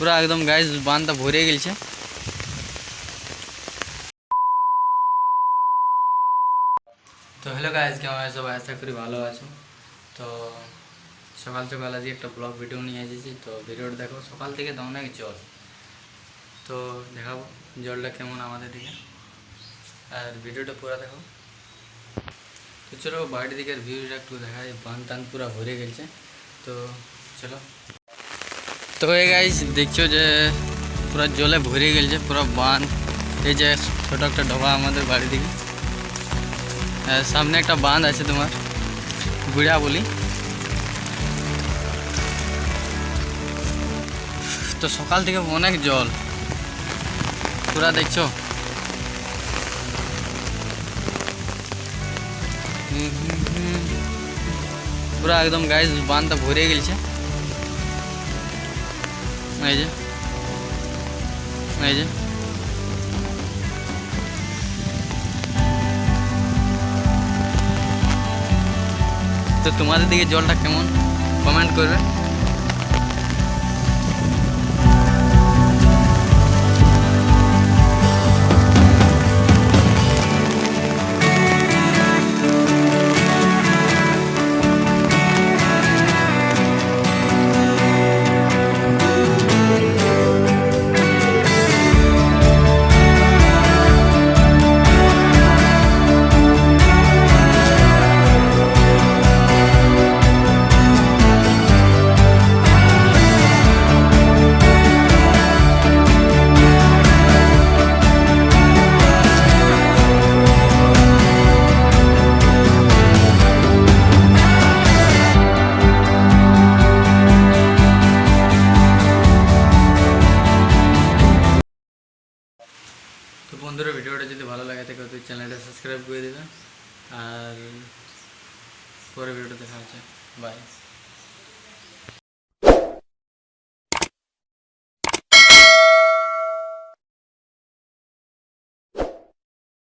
पूरा एकदम गाय बांध तो भरे गल तो हेलो गैस क्या हमारे सब आशा करी भलो तो सकाल सकाल आज एक ब्लग भिडियो तो नहीं आज तो भिडियो तो देखो सकाल दिखे तो अनेक जल तो देखा जलटा केमन दिखे और भिडियो तो पूरा देखो तो चलो बाड़ी दिखे भिउटा एक देखा बांध तान पूरा भरे गल तो चलो তো হয়ে গাইজ দেখছো যে পুরো জলে ভরে গেছে পুরো বাঁধ এই যে ছোটো একটা ডোবা আমাদের বাড়ি দিকে সামনে একটা বাঁধ আছে তোমার গুড়া বলি তো সকাল থেকে অনেক জল পুরা দেখছো পুরা একদম গাইজ বাঁধটা ভরে গেছে নাইজে নাইজে তো তোমাদের দিকে জলটা কেমন কমেন্ট করবে তো বন্ধুরা ভিডিওটা যদি ভালো লাগে থাকে তুই চ্যানেলটা সাবস্ক্রাইব করে দেবে আর পরে ভিডিওটা দেখা হচ্ছে বাই